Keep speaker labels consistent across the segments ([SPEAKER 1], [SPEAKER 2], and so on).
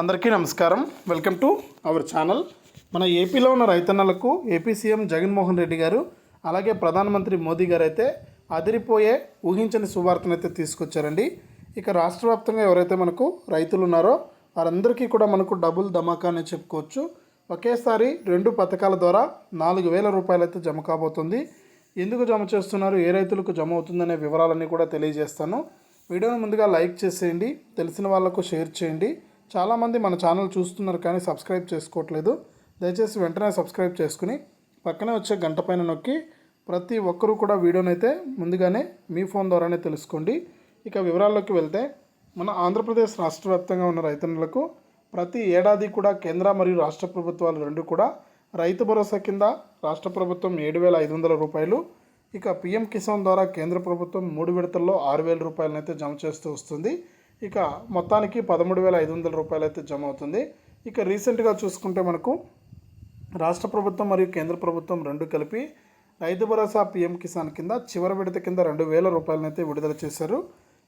[SPEAKER 1] అందరికీ నమస్కారం. Welcome to our channel మన ఏపీలో ఉన్న రైతన్నలకు ఏపీ సీఎం జగన్మోహన్ రెడ్డి గారు అలాగే ప్రధానమంత్రి మోదీ గారు అయితే అదిరిపోయే ఊహించని సువార్తను అయితే తీసుకొచ్చారండి. ఇక రాష్ట్ర వ్యాప్తంగా ఎవరైతే మనకు రైతులు ఉన్నారో వారందరికీ కూడా మనకు డబుల్ ధమాకా అని చెప్పుకోవచ్చు. ఒకేసారి రెండు పథకాల ద్వారా నాలుగు వేల రూపాయలు అయితే జమ కాబోతుంది. ఎందుకు జమ చేస్తున్నారు? ఏ రైతులకు జమ అవుతుందనే వివరాలన్నీ కూడా తెలియజేస్తాను. వీడియోను ముందుగా లైక్ చేసేయండి. తెలిసిన వాళ్ళకు షేర్ చేయండి. చాలామంది మన ఛానల్ చూస్తున్నారు కానీ సబ్స్క్రైబ్ చేసుకోవట్లేదు. దయచేసి వెంటనే సబ్స్క్రైబ్ చేసుకుని పక్కనే వచ్చే గంట పైన నొక్కి ప్రతి ఒక్కరూ కూడా వీడియోనైతే ముందుగానే మీ ఫోన్ ద్వారానే తెలుసుకోండి. ఇక వివరాల్లోకి వెళ్తే మన ఆంధ్రప్రదేశ్ రాష్ట్ర వ్యాప్తంగా ఉన్న రైతన్నులకు ప్రతి ఏడాది కూడా కేంద్ర మరియు రాష్ట్ర ప్రభుత్వాలు రెండు కూడా రైతు భరోసా కింద రాష్ట్ర ప్రభుత్వం ఏడు వేల ఐదు వందల రూపాయలు ఇక పిఎం కిసాన్ ద్వారా కేంద్ర ప్రభుత్వం మూడు విడతల్లో ఆరు వేల రూపాయలనైతే జమ చేస్తూ వస్తుంది. ఇక మొత్తానికి పదమూడు వేల ఐదు వందల రూపాయలు అయితే జమ అవుతుంది ఇక రీసెంట్గా చూసుకుంటే మనకు రాష్ట్ర ప్రభుత్వం మరియు కేంద్ర ప్రభుత్వం రెండు కలిపి రైతు భరోసా పిఎం కిసాన్ కింద చివరి విడత కింద రెండు వేల రూపాయలను అయితే విడుదల చేశారు.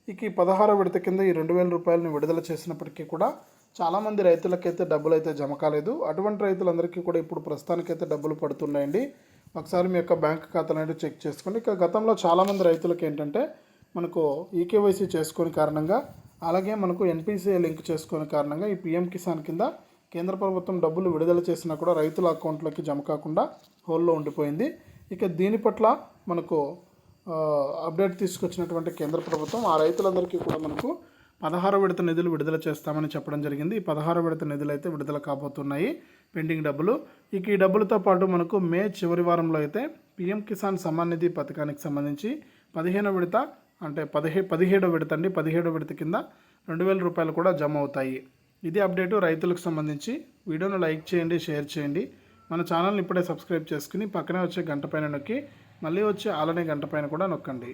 [SPEAKER 1] ఇక ఈ పదహారు విడత కింద ఈ రెండు వేల రూపాయలను విడుదల చేసినప్పటికీ కూడా చాలామంది రైతులకైతే డబ్బులు అయితే జమ కాలేదు అటువంటి రైతులందరికీ కూడా ఇప్పుడు ప్రస్తుతానికైతే డబ్బులు పడుతున్నాయండి. ఒకసారి మీ యొక్క బ్యాంక్ ఖాతాను అయితే చెక్ చేసుకోండి. ఇక గతంలో చాలామంది రైతులకు ఏంటంటే మనకు ఈకేవైసీ చేసుకునే కారణంగా అలాగే మనకు ఎన్పిసిఐ లింక్ చేసుకునే కారణంగా ఈ పిఎం కిసాన్ కింద కేంద్ర ప్రభుత్వం డబ్బులు విడుదల చేసినా కూడా రైతుల అకౌంట్లోకి జమ కాకుండా హోల్లో ఉండిపోయింది. ఇక దీని పట్ల మనకు అప్డేట్ తీసుకొచ్చినటువంటి కేంద్ర ప్రభుత్వం ఆ రైతులందరికీ కూడా మనకు పదహారు విడత నిధులు విడుదల చేస్తామని చెప్పడం జరిగింది. ఈ పదహారు విడత నిధులు అయితే విడుదల కాబోతున్నాయి పెండింగ్ డబ్బులు. ఇక ఈ డబ్బులతో పాటు మనకు మే చివరి వారంలో అయితే పీఎం కిసాన్ సమ్మాన్ నిధి పథకానికి సంబంధించి పదిహేను విడత అంటే పదిహే పదిహేడో విడత అండి. పదిహేడో విడత కింద రెండు వేల రూపాయలు కూడా జమ అవుతాయి ఇది అప్డేటు రైతులకు సంబంధించి. వీడియోను లైక్ చేయండి షేర్ చేయండి. మన ఛానల్ని ఇప్పుడే సబ్స్క్రైబ్ చేసుకుని పక్కనే వచ్చే గంట పైన నొక్కి మళ్ళీ వచ్చే ఆలనే గంట పైన కూడా నొక్కండి.